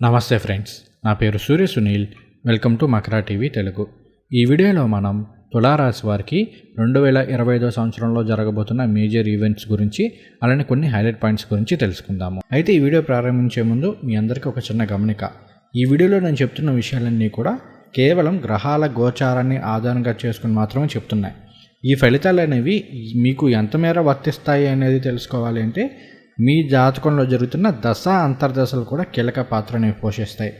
నమస్తే ఫ్రెండ్స్ నా పేరు Surya Sunil. Welcome to Makara TV Telugu. ఈ వీడియోలో మనం తులారాశి వారికి రెండు వేల ఇరవై ఐదో సంవత్సరంలో జరగబోతున్న మేజర్ ఈవెంట్స్ గురించి అలానే కొన్ని హైలైట్ పాయింట్స్ గురించి తెలుసుకుందాము. అయితే ఈ వీడియో ప్రారంభించే ముందు మీ అందరికీ ఒక చిన్న గమనిక. ఈ వీడియోలో నేను చెప్తున్న విషయాలన్నీ కూడా కేవలం గ్రహాల గోచారాన్ని ఆధారంగా చేసుకుని మాత్రమే చెప్తున్నాయి. ఈ ఫలితాలు అనేవి మీకు ఎంతమేర వర్తిస్తాయి అనేది తెలుసుకోవాలి అంటే మీ జాతకంలో జరుగుతున్న దశ అంతర్దశలు కూడా కీలక పాత్రని పోషిస్తాయి.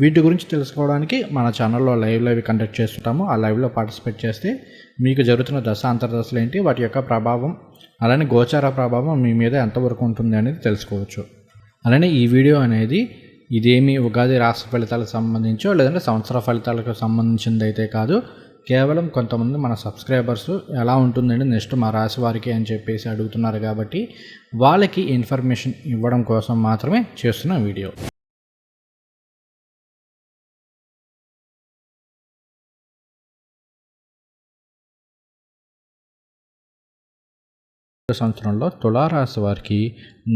వీటి గురించి తెలుసుకోవడానికి మన ఛానల్లో లైవ్ లైవ్ కండక్ట్ చేస్తుంటాము. ఆ లైవ్లో పార్టిసిపేట్ చేస్తే మీకు జరుగుతున్న దశ అంతర్దశలు ఏంటి వాటి యొక్క ప్రభావం అలానే గోచార ప్రభావం మీ మీద ఎంతవరకు ఉంటుంది అనేది తెలుసుకోవచ్చు. అలానే ఈ వీడియో అనేది ఇదేమి ఉగాది రాష్ట్ర ఫలితాలకు సంబంధించో లేదంటే సంవత్సర ఫలితాలకు సంబంధించింది అయితే కాదు. కేవలం కొంతమంది మన సబ్స్క్రైబర్స్ ఎలా ఉంటుందండి నెక్స్ట్ మా రాశి వారికి అని చెప్పేసి అడుగుతున్నారు కాబట్టి వాళ్ళకి ఇన్ఫర్మేషన్ ఇవ్వడం కోసం మాత్రమే చేస్తున్న వీడియో. సంవత్సరంలో తులారాశి వారికి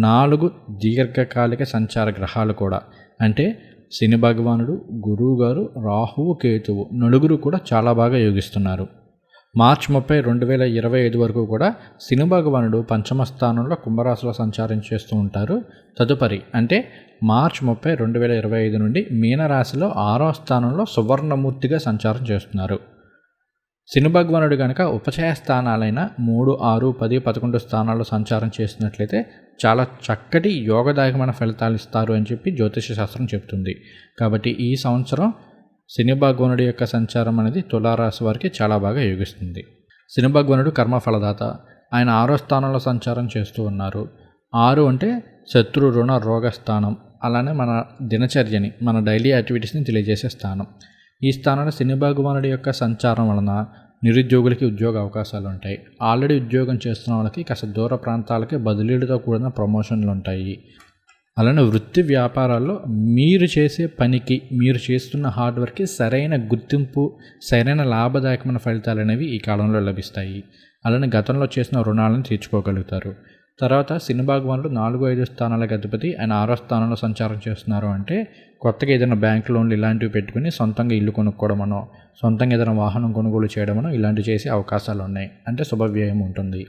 నాలుగు దీర్ఘకాలిక సంచార గ్రహాలు కూడా అంటే శని భగవానుడు గురువు గారు రాహువు కేతువు నలుగురు కూడా చాలా బాగా యోగిస్తున్నారు. మార్చి ముప్పై రెండు వేల ఇరవై ఐదు వరకు కూడా శని భగవానుడు పంచమ స్థానంలో కుంభరాశిలో సంచారం చేస్తూ ఉంటారు. తదుపరి అంటే మార్చి ముప్పై రెండు వేల ఇరవై ఐదు నుండి మీనరాశిలో ఆరో స్థానంలో సువర్ణమూర్తిగా సంచారం చేస్తున్నారు. శనిభగవానుడు కనుక ఉపచయ స్థానాలైన మూడు ఆరు పది పదకొండు స్థానాల్లో సంచారం చేసినట్లయితే చాలా చక్కటి యోగదాయకమైన ఫలితాలు ఇస్తారు అని చెప్పి జ్యోతిష శాస్త్రం చెప్తుంది కాబట్టి ఈ సంవత్సరం శని భగవానుడి యొక్క సంచారం అనేది తులారాశి వారికి చాలా బాగా యోగిస్తుంది. శని భగవానుడు కర్మఫలదాత ఆయన ఆరో స్థానంలో సంచారం చేస్తూ ఉన్నారు. ఆరు అంటే శత్రు రుణ రోగ స్థానం. అలానే మన దినచర్యని మన డైలీ యాక్టివిటీస్ని తెలియజేసే స్థానం. ఈ స్థానంలో శని భగవానుడి యొక్క సంచారం వలన నిరుద్యోగులకి ఉద్యోగ అవకాశాలు ఉంటాయి. ఆల్రెడీ ఉద్యోగం చేస్తున్న వాళ్ళకి కాస్త దూర ప్రాంతాలకి బదిలీలతో కూడిన ప్రమోషన్లు ఉంటాయి. అలానే వృత్తి వ్యాపారాల్లో మీరు చేసే పనికి మీరు చేస్తున్న హార్డ్ వర్క్కి సరైన గుర్తింపు సరైన లాభదాయకమైన ఫలితాలు అనేవి ఈ కాలంలో లభిస్తాయి. అలానే గతంలో చేసిన రుణాలను తీర్చుకోగలుగుతారు. తర్వాత శని నాలుగు ఐదు స్థానాల అధిపతి. ఆయన ఆరో స్థానంలో సంచారం చేస్తున్నారు అంటే కొత్తగా ఏదైనా బ్యాంక్ లోన్లు ఇలాంటివి పెట్టుకుని సొంతంగా ఇల్లు కొనుక్కోవడమనో సొంతంగా ఏదైనా వాహనం కొనుగోలు చేయడమనో ఇలాంటివి చేసే అవకాశాలు ఉన్నాయి. అంటే శుభవ్యయం ఉంటుంది.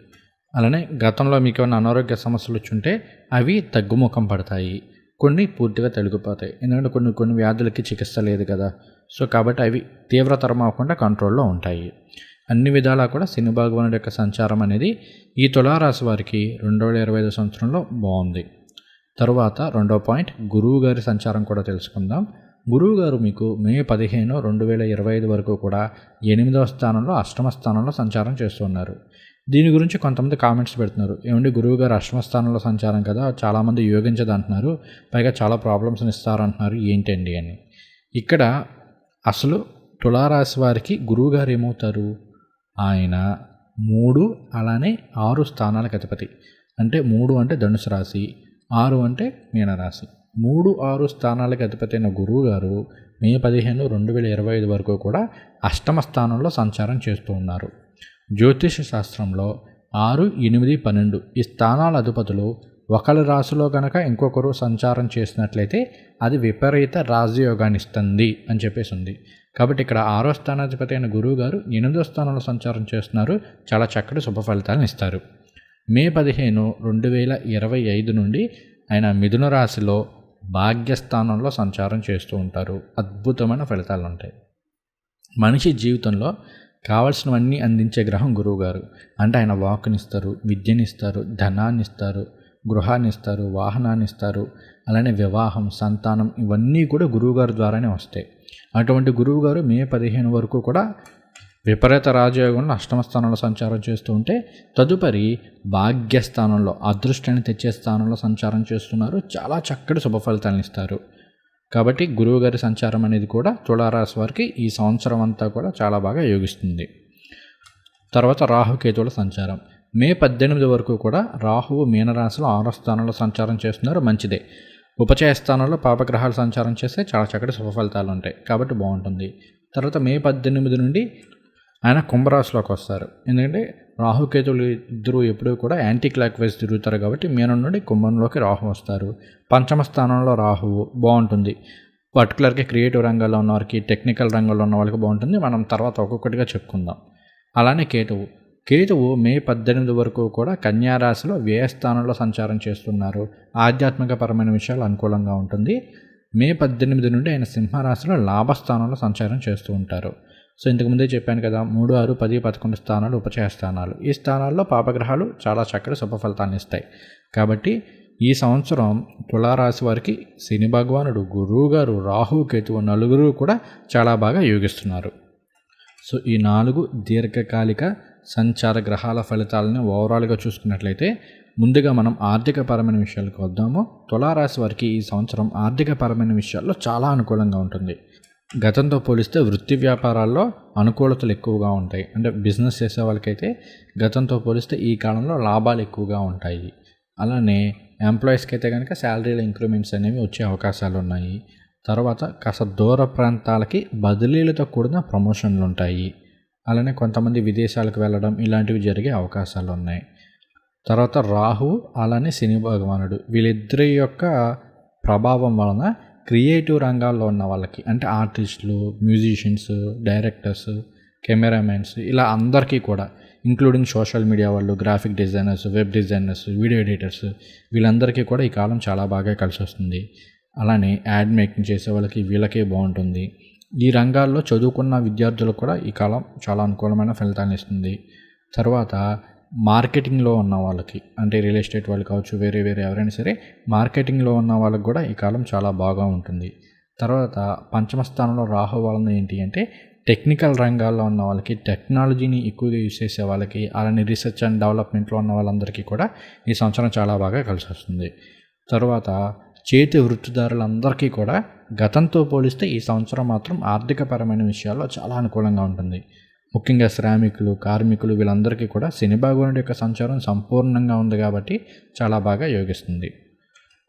అలానే గతంలో మీకు ఏమైనా అనారోగ్య సమస్యలు వచ్చుంటే అవి తగ్గుముఖం పడతాయి. కొన్ని పూర్తిగా తొలగిపోతాయి. ఎందుకంటే కొన్ని కొన్ని వ్యాధులకి చికిత్స లేదు కదా. సో కాబట్టి అవి తీవ్రతరం అవ్వకుండా కంట్రోల్లో ఉంటాయి. అన్ని విధాలా కూడా శని భగవానుడి యొక్క సంచారం అనేది ఈ తులారాశి వారికి రెండు వేల ఇరవై ఐదు సంవత్సరంలో బాగుంది. తరువాత రెండో పాయింట్ గురువు గారి సంచారం కూడా తెలుసుకుందాం. గురువు గారు మీకు మే పదిహేను రెండు వేల ఇరవై ఐదు వరకు కూడా ఎనిమిదవ స్థానంలో అష్టమ స్థానంలో సంచారం చేస్తున్నారు దీని గురించి కొంతమంది కామెంట్స్ పెడుతున్నారు. ఏమండి గురువు గారు అష్టమ స్థానంలో సంచారం కదా చాలామంది యోగించదంటున్నారు పైగా చాలా ప్రాబ్లమ్స్ని ఇస్తారంటున్నారు. ఏంటండి అని. ఇక్కడ అసలు తులారాశి వారికి గురువు గారు ఏమవుతారు? ఆయన మూడు అలానే ఆరు స్థానాలకు అధిపతి. అంటే మూడు అంటే ధనుసు రాశి ఆరు అంటే మీనరాశి. మూడు ఆరు స్థానాలకు అధిపతి అయిన గురువు గారు మే పదిహేను రెండు వేల ఇరవై ఐదు వరకు కూడా అష్టమ స్థానంలో సంచారం చేస్తూ ఉన్నారు. జ్యోతిష శాస్త్రంలో ఆరు ఎనిమిది పన్నెండు ఈ స్థానాల అధిపతులు ఒకరి రాశిలో కనుక ఇంకొకరు సంచారం చేసినట్లయితే అది విపరీత రాజయోగాన్ని ఇస్తుంది అని చెప్పేసి ఉంది. కాబట్టి ఇక్కడ ఆరో స్థానాధిపతి అయిన గురువు గారు ఎనిమిదో స్థానంలో సంచారం చేస్తున్నారు. చాలా చక్కటి శుభ ఫలితాలను ఇస్తారు. మే పదిహేను రెండు వేల ఇరవై ఐదు నుండి ఆయన మిథున రాశిలో భాగ్యస్థానంలో సంచారం చేస్తూ ఉంటారు. అద్భుతమైన ఫలితాలు ఉంటాయి. మనిషి జీవితంలో కావలసినవన్నీ అందించే గ్రహం గురువు గారు. అంటే ఆయన వాక్కునిస్తారు విద్యనిస్తారు ధనాన్ని ఇస్తారు గృహాన్ని ఇస్తారు వాహనాన్ని ఇస్తారు అలానే వివాహం సంతానం ఇవన్నీ కూడా గురువుగారి ద్వారానే వస్తాయి. అటువంటి గురువుగారు మే పదిహేను వరకు కూడా విపరీత రాజయోగంలో అష్టమ స్థానంలో సంచారం చేస్తూ ఉంటే తదుపరి భాగ్యస్థానంలో అదృష్టాన్ని తెచ్చే స్థానంలో సంచారం చేస్తున్నారు. చాలా చక్కటి శుభ ఫలితాలను ఇస్తారు. కాబట్టి గురువుగారి సంచారం అనేది కూడా తులారాశి వారికి ఈ సంవత్సరం అంతా కూడా చాలా బాగా యోగిస్తుంది. తర్వాత రాహుకేతువుల సంచారం. మే పద్దెనిమిది వరకు కూడా రాహువు మీనరాశిలో ఆరో స్థానంలో సంచారం చేస్తున్నారు. మంచిదే. ఉపచయ స్థానంలో పాపగ్రహాలు సంచారం చేస్తే చాలా చక్కటి శుభ ఫలితాలు ఉంటాయి. కాబట్టి బాగుంటుంది. తర్వాత మే పద్దెనిమిది నుండి ఆయన కుంభరాశిలోకి వస్తారు. ఎందుకంటే రాహుకేతులు ఇద్దరు ఎప్పుడూ కూడా యాంటీ క్లాక్ వైజ్ తిరుగుతారు కాబట్టి మీనం నుండి కుంభంలోకి రాహు వస్తారు. పంచమ స్థానంలో రాహువు బాగుంటుంది. పర్టికులర్గా క్రియేటివ్ రంగంలో ఉన్న వారికి టెక్నికల్ రంగంలో ఉన్న వాళ్ళకి బాగుంటుంది. మనం తర్వాత ఒక్కొక్కటిగా చెప్పుకుందాం. అలానే కేతువు. కేతువు మే పద్దెనిమిది వరకు కూడా కన్యారాశిలో వ్యయస్థానంలో సంచారం చేస్తున్నారు. ఆధ్యాత్మిక పరమైన విషయాలు అనుకూలంగా ఉంటుంది. మే పద్దెనిమిది నుండి ఆయన సింహరాశిలో లాభస్థానంలో సంచారం చేస్తూ ఉంటారు. సో ఇంతకుముందే చెప్పాను కదా మూడు ఆరు పది పదకొండు స్థానాలు ఉపచయ స్థానాలు. ఈ స్థానాల్లో పాపగ్రహాలు చాలా చక్కటి శుభ ఫలితాన్ని ఇస్తాయి. కాబట్టి ఈ సంవత్సరం తులారాశి వారికి శని భగవానుడు గురువు గారు రాహు కేతువు నలుగురు కూడా చాలా బాగా యోగిస్తున్నారు. సో ఈ నాలుగు దీర్ఘకాలిక సంచార గ్రహాల ఫలితాలని ఓవరాల్గా చూసుకున్నట్లయితే ముందుగా మనం ఆర్థికపరమైన విషయాలకు వద్దాము. తులారాశి వారికి ఈ సంవత్సరం ఆర్థికపరమైన విషయాల్లో చాలా అనుకూలంగా ఉంటుంది. గతంతో పోలిస్తే వృత్తి వ్యాపారాల్లో అనుకూలతలు ఎక్కువగా ఉంటాయి. అంటే బిజినెస్ చేసే వాళ్ళకైతే గతంతో పోలిస్తే ఈ కాలంలో లాభాలు ఎక్కువగా ఉంటాయి. అలానే ఎంప్లాయీస్కి అయితే కనుక శాలరీల ఇంక్రిమెంట్స్ అనేవి వచ్చే అవకాశాలు ఉన్నాయి. తర్వాత కాస్త దూర ప్రాంతాలకి బదిలీలతో కూడిన ప్రమోషన్లు ఉంటాయి. అలానే కొంతమంది విదేశాలకు వెళ్ళడం ఇలాంటివి జరిగే అవకాశాలు ఉన్నాయి తర్వాత రాహు అలానే శని భగవానుడు వీళ్ళిద్దరి యొక్క ప్రభావం వలన క్రియేటివ్ రంగాల్లో ఉన్న వాళ్ళకి అంటే ఆర్టిస్టులు మ్యూజిషియన్స్ డైరెక్టర్స్ కెమెరామెన్స్ ఇలా అందరికీ కూడా ఇంక్లూడింగ్ సోషల్ మీడియా వాళ్ళు graphic designers web designers video editors వీళ్ళందరికీ కూడా ఈ కాలం చాలా బాగా కలిసి వస్తుంది అలానే యాడ్ మేకింగ్ చేసే వాళ్ళకి వీళ్ళకే బాగుంటుంది. ఈ రంగాల్లో చదువుకున్న విద్యార్థులకు కూడా ఈ కాలం చాలా అనుకూలమైన ఫలితాన్ని ఇస్తుంది. తర్వాత మార్కెటింగ్లో ఉన్న వాళ్ళకి అంటే రియల్ ఎస్టేట్ వాళ్ళు కావచ్చు వేరే వేరే ఎవరైనా సరే మార్కెటింగ్లో ఉన్న వాళ్ళకి కూడా ఈ కాలం చాలా బాగా ఉంటుంది. తర్వాత పంచమ స్థానంలో రాహు వలన ఏంటి అంటే టెక్నికల్ రంగాల్లో ఉన్న వాళ్ళకి టెక్నాలజీని ఎక్కువగా యూస్ చేసే వాళ్ళకి అలానే రీసెర్చ్ అండ్ డెవలప్మెంట్లో ఉన్న వాళ్ళందరికీ కూడా ఈ సంవత్సరం చాలా బాగా కలిసి వస్తుంది. తర్వాత చేతి వృత్తిదారులందరికీ కూడా గతంతో పోలిస్తే ఈ సంవత్సరం మాత్రం ఆర్థికపరమైన విషయాల్లో చాలా అనుకూలంగా ఉంటుంది. ముఖ్యంగా శ్రామికులు కార్మికులు వీళ్ళందరికీ కూడా శని భగవానుడి యొక్క సంచారం సంపూర్ణంగా ఉంది కాబట్టి చాలా బాగా యోగిస్తుంది.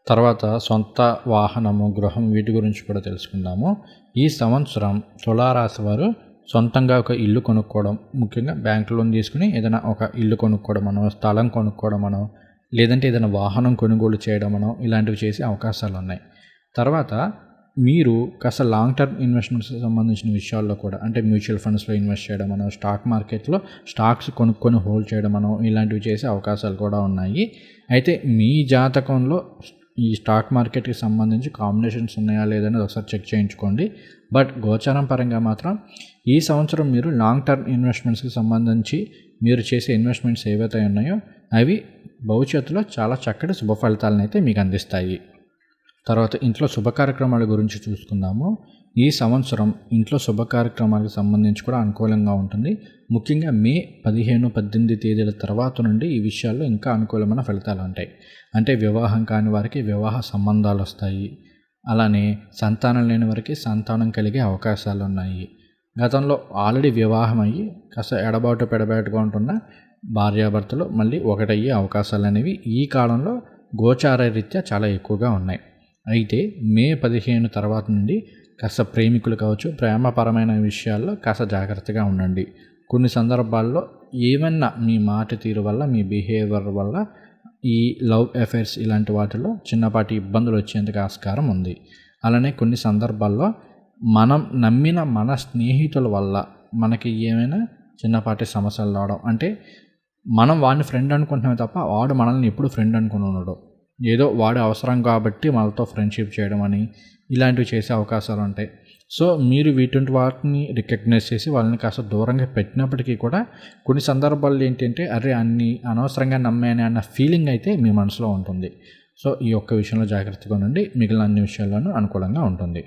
తర్వాత సొంత వాహనము గృహం వీటి గురించి కూడా తెలుసుకుందాము. ఈ సంవత్సరం తులారాశి వారు సొంతంగా ఒక ఇల్లు కొనుక్కోవడం ముఖ్యంగా బ్యాంక్ లోన్ తీసుకుని ఏదైనా ఒక ఇల్లు కొనుక్కోవడం అనో స్థలం కొనుక్కోవడం అనో లేదంటే ఏదైనా వాహనం కొనుగోలు చేయడం అనో ఇలాంటివి చేసే అవకాశాలు ఉన్నాయి తర్వాత మీరు కాస్త లాంగ్ టర్మ్ ఇన్వెస్ట్మెంట్స్కి సంబంధించిన విషయాల్లో కూడా అంటే మ్యూచువల్ ఫండ్స్లో ఇన్వెస్ట్ చేయడం అనో స్టాక్ మార్కెట్లో స్టాక్స్ కొనుక్కొని హోల్డ్ చేయడం అనో ఇలాంటివి చేసే అవకాశాలు కూడా ఉన్నాయి. అయితే మీ జాతకంలో ఈ స్టాక్ మార్కెట్కి సంబంధించి కాంబినేషన్స్ ఉన్నాయా లేదనేది ఒకసారి చెక్ చేయించుకోండి. బట్ గోచారం పరంగా మాత్రం ఈ సంవత్సరం మీరు లాంగ్ టర్మ్ ఇన్వెస్ట్మెంట్స్కి సంబంధించి మీరు చేసే ఇన్వెస్ట్మెంట్స్ ఏవైతే ఉన్నాయో అవి భవిష్యత్తులో చాలా చక్కటి శుభ ఫలితాలను అయితే మీకు అందిస్తాయి. తర్వాత ఇంట్లో శుభ కార్యక్రమాల గురించి చూసుకుందాము. ఈ సంవత్సరం ఇంట్లో శుభ కార్యక్రమాలకు సంబంధించి కూడా అనుకూలంగా ఉంటుంది. ముఖ్యంగా మే పదిహేను పద్దెనిమిది తేదీల తర్వాత నుండి ఈ విషయాల్లో ఇంకా అనుకూలమైన ఫలితాలు ఉంటాయి. అంటే వివాహం కాని వారికి వివాహ సంబంధాలు వస్తాయి. అలానే సంతానం లేని వారికి సంతానం కలిగే అవకాశాలు ఉన్నాయి. గతంలో ఆల్రెడీ వివాహం అయ్యి కాస్త ఎడబాటు పెడబాటుగా ఉంటున్న భార్యాభర్తలు మళ్ళీ ఒకటయ్యే అవకాశాలు అనేవి ఈ కాలంలో గోచార రీత్యా చాలా ఎక్కువగా ఉన్నాయి. అయితే మే పదిహేను తర్వాత నుండి కాస్త ప్రేమికులు కావచ్చు ప్రేమపరమైన విషయాల్లో కాస్త జాగ్రత్తగా ఉండండి. కొన్ని సందర్భాల్లో ఏమన్నా మీ మాట తీరు వల్ల మీ బిహేవియర్ వల్ల ఈ లవ్ అఫైర్స్ ఇలాంటి వాటిలో చిన్నపాటి ఇబ్బందులు వచ్చేందుకు ఆస్కారం ఉంది. అలానే కొన్ని సందర్భాల్లో మనం నమ్మిన మన స్నేహితుల వల్ల మనకి ఏమైనా చిన్నపాటి సమస్యలు రావడం. అంటే మనం వాడిని ఫ్రెండ్ అనుకుంటున్నామే తప్ప వాడు మనల్ని ఎప్పుడు ఫ్రెండ్ అనుకుని ఉన్నాడు ఏదో వాడు అవసరం కాబట్టి మనతో ఫ్రెండ్షిప్ చేయడం అని ఇలాంటివి చేసే అవకాశాలు ఉంటాయి. సో మీరు వీటి వాటిని రికగ్నైజ్ చేసి వాళ్ళని కాస్త దూరంగా పెట్టినప్పటికీ కూడా కొన్ని సందర్భాల్లో ఏంటంటే అరే అన్ని అనవసరంగా నమ్మాను అన్న ఫీలింగ్ అయితే మీ మనసులో ఉంటుంది. సో ఈ ఒక్క విషయంలో జాగ్రత్తగా ఉండండి. మిగిలిన అన్ని విషయాల్లోనూ అనుకూలంగా ఉంటుంది.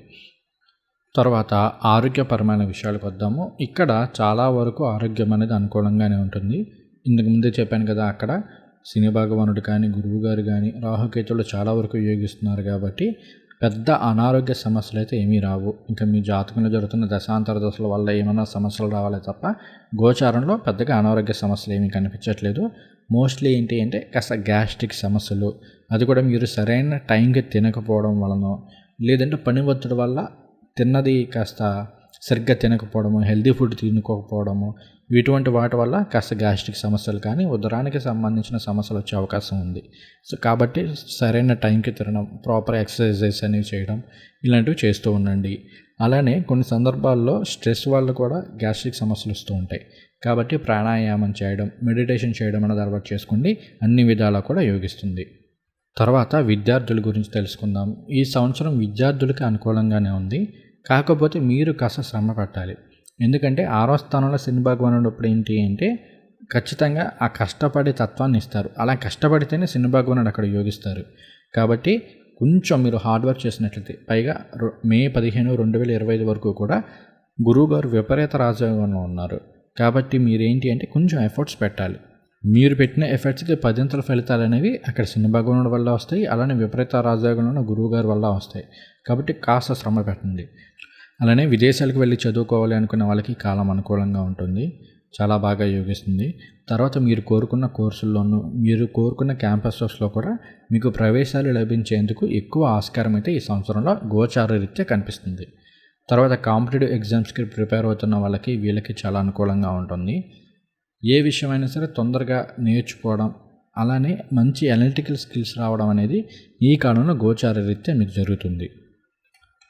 తర్వాత ఆరోగ్యపరమైన విషయాలకు వద్దాము ఇక్కడ చాలా వరకు ఆరోగ్యం అనేది అనుకూలంగానే ఉంటుంది. ఇంతకు ముందే చెప్పాను కదా అక్కడ శని భగవానుడు కానీ గురువు గారు కానీ రాహుకేతులు చాలా వరకు ఉపయోగిస్తున్నారు కాబట్టి పెద్ద అనారోగ్య సమస్యలు అయితే ఏమీ రావు. ఇంకా మీ జాతకంలో జరుగుతున్న దశాంతర దశల వల్ల ఏమైనా సమస్యలు రావాలే తప్ప గోచారంలో పెద్దగా అనారోగ్య సమస్యలు ఏమీ కనిపించట్లేదు. మోస్ట్లీ ఏంటి అంటే కాస్త గ్యాస్ట్రిక్ సమస్యలు. అది కూడా మీరు సరైన టైంకి తినకపోవడం వలన లేదంటే పని ఒత్తిడి వల్ల తిన్నది కాస్త సరిగ్గా తినకపోవడము హెల్తీ ఫుడ్ తినుకోకపోవడము ఇటువంటి వాటి వల్ల కాస్త గ్యాస్ట్రిక్ సమస్యలు కానీ ఉదరానికి సంబంధించిన సమస్యలు వచ్చే అవకాశం ఉంది. సో కాబట్టి సరైన టైంకి తినడం ప్రాపర్ ఎక్సర్సైజెస్ అనేవి చేయడం ఇలాంటివి చేస్తూ ఉండండి. అలానే కొన్ని సందర్భాల్లో స్ట్రెస్ వల్ల కూడా గ్యాస్ట్రిక్ సమస్యలు వస్తూ ఉంటాయి. కాబట్టి ప్రాణాయామం చేయడం మెడిటేషన్ చేయడం అనేది అలవాటు చేసుకోండి. అన్ని విధాలా కూడా యోగిస్తుంది. తర్వాత విద్యార్థుల గురించి తెలుసుకుందాం. ఈ సంవత్సరం విద్యార్థులకి అనుకూలంగానే ఉంది. కాకపోతే మీరు కాస్త శ్రమ పట్టాలి. ఎందుకంటే ఆరో స్థానంలో శని భగవానుడు ఇప్పుడు ఏంటి అంటే ఖచ్చితంగా ఆ కష్టపడే తత్వాన్ని ఇస్తారు. అలా కష్టపడితేనే శని భగవానుడు అక్కడ యోగిస్తారు. కాబట్టి కొంచెం మీరు హార్డ్ వర్క్ చేసినట్లయితే పైగా రొ- మే పదిహేను రెండు వేల ఇరవై ఐదు వరకు కూడా గురువుగారు విపరీత రాజయోగంలో ఉన్నారు. కాబట్టి మీరేంటి అంటే కొంచెం ఎఫర్ట్స్ పెట్టాలి. మీరు పెట్టిన ఎఫర్ట్స్కి పదింతల ఫలితాలు అనేవి అక్కడ శని వల్ల వస్తాయి అలానే విపరీత రాజయోగంలో గురువు గారి వల్ల వస్తాయి. కాబట్టి కాస్త శ్రమ పెట్టండి. అలానే విదేశాలకు వెళ్ళి చదువుకోవాలి అనుకున్న వాళ్ళకి కాలం అనుకూలంగా ఉంటుంది. చాలా బాగా యోగిస్తుంది. తర్వాత మీరు కోరుకున్న కోర్సుల్లోనూ మీరు కోరుకున్న క్యాంపసెస్లో కూడా మీకు ప్రవేశాలు లభించేందుకు ఎక్కువ ఆస్కారం అయితే ఈ సంవత్సరంలో గోచార రీత్యా కనిపిస్తుంది. తర్వాత కాంపిటేటివ్ ఎగ్జామ్స్కి ప్రిపేర్ అవుతున్న వాళ్ళకి వీళ్ళకి చాలా అనుకూలంగా ఉంటుంది. ఏ విషయమైనా సరే తొందరగా నేర్చుకోవడం అలానే మంచి అనలిటికల్ స్కిల్స్ రావడం అనేది ఈ కాలంలో గోచార రీత్యా మీకు జరుగుతుంది.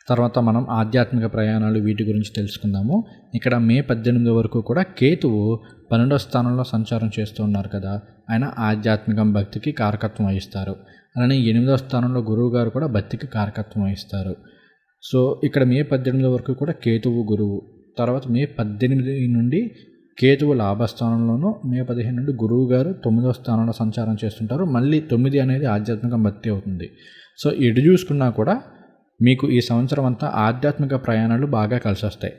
తర్వాత మనం ఆధ్యాత్మిక ప్రయాణాలు వీటి గురించి తెలుసుకుందాము. ఇక్కడ మే పద్దెనిమిది వరకు కూడా కేతువు పన్నెండో స్థానంలో సంచారం చేస్తూ ఉన్నారు కదా. ఆయన ఆధ్యాత్మికం భక్తికి కారకత్వం వహిస్తారు. అలానే ఎనిమిదో స్థానంలో గురువు గారు కూడా భక్తికి కారకత్వం వహిస్తారు. సో ఇక్కడ మే పద్దెనిమిది వరకు కూడా కేతువు గురువు. తర్వాత మే పద్దెనిమిది నుండి కేతువు లాభస్థానంలోనూ మే పదిహేను నుండి గురువు గారు తొమ్మిదో స్థానంలో సంచారం చేస్తుంటారు. మళ్ళీ తొమ్మిది అనేది ఆధ్యాత్మిక భక్తి అవుతుంది. సో ఎటు చూసుకున్నా కూడా మీకు ఈ సంవత్సరం అంతా ఆధ్యాత్మిక ప్రయాణాలు బాగా కలిసి వస్తాయి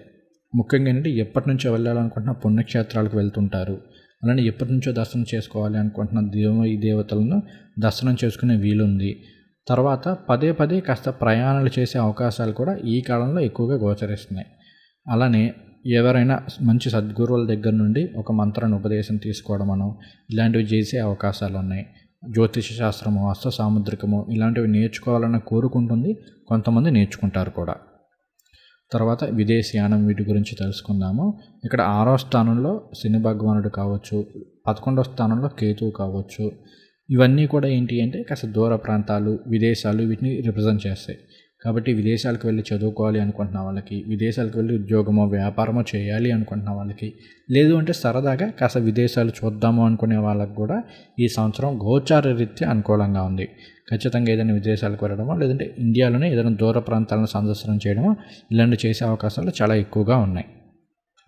ముఖ్యంగా ఏంటంటే ఎప్పటి నుంచో వెళ్ళాలనుకుంటున్న పుణ్యక్షేత్రాలకు వెళ్తుంటారు. అలానే ఎప్పటి నుంచో దర్శనం చేసుకోవాలి అనుకుంటున్న దేవ ఈ దేవతలను దర్శనం చేసుకునే వీలుంది. తర్వాత పదే పదే కాస్త ప్రయాణాలు చేసే అవకాశాలు కూడా ఈ కాలంలో ఎక్కువగా గోచరిస్తున్నాయి. అలానే ఎవరైనా మంచి సద్గురువుల దగ్గర నుండి ఒక మంత్రాన్ని ఉపదేశం తీసుకోవడం మనం ఇలాంటివి చేసే అవకాశాలు ఉన్నాయి. జ్యోతిష శాస్త్రము హస్త సాముద్రికము ఇలాంటివి నేర్చుకోవాలని కోరుకుంటుంది కొంతమంది నేర్చుకుంటారు కూడా. తర్వాత విదేశీయానం వీటి గురించి తెలుసుకుందాము. ఇక్కడ ఆరో స్థానంలో శని భగవానుడు కావచ్చు పదకొండో స్థానంలో కేతువు కావచ్చు. ఇవన్నీ కూడా ఏంటి అంటే కాస్త దూర ప్రాంతాలు విదేశాలు వీటిని రిప్రజెంట్ చేస్తాయి. కాబట్టి విదేశాలకు వెళ్ళి చదువుకోవాలి అనుకుంటున్న వాళ్ళకి విదేశాలకు వెళ్ళి ఉద్యోగమో వ్యాపారమో చేయాలి అనుకుంటున్న వాళ్ళకి లేదు అంటే సరదాగా కాస్త విదేశాలు చూద్దాము అనుకునే వాళ్ళకి కూడా ఈ సంవత్సరం గోచార రీత్యా అనుకూలంగా ఉంది. ఖచ్చితంగా ఏదైనా విదేశాలకు వెళ్ళడమో లేదంటే ఇండియాలోనే ఏదైనా దూర ప్రాంతాలను సందర్శనం చేయడమో ఇలాంటివి చేసే అవకాశాలు చాలా ఎక్కువగా ఉన్నాయి.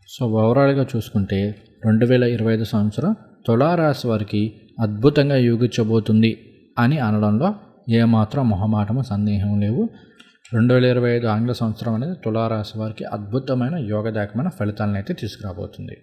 సో ఓవరాల్గా చూసుకుంటే రెండు వేల ఇరవై ఐదు సంవత్సరం తులారాశి వారికి అద్భుతంగా యోగించబోతుంది అని అనడంలో ఏమాత్రం మొహమాటము సందేహం లేవు. రెండు వేల ఇరవై ఐదు ఆంగ్ల సంవత్సరం అనేది తులారాశి వారికి అద్భుతమైన యోగదాయకమైన ఫలితాలను అయితే తీసుకురాబోతుంది.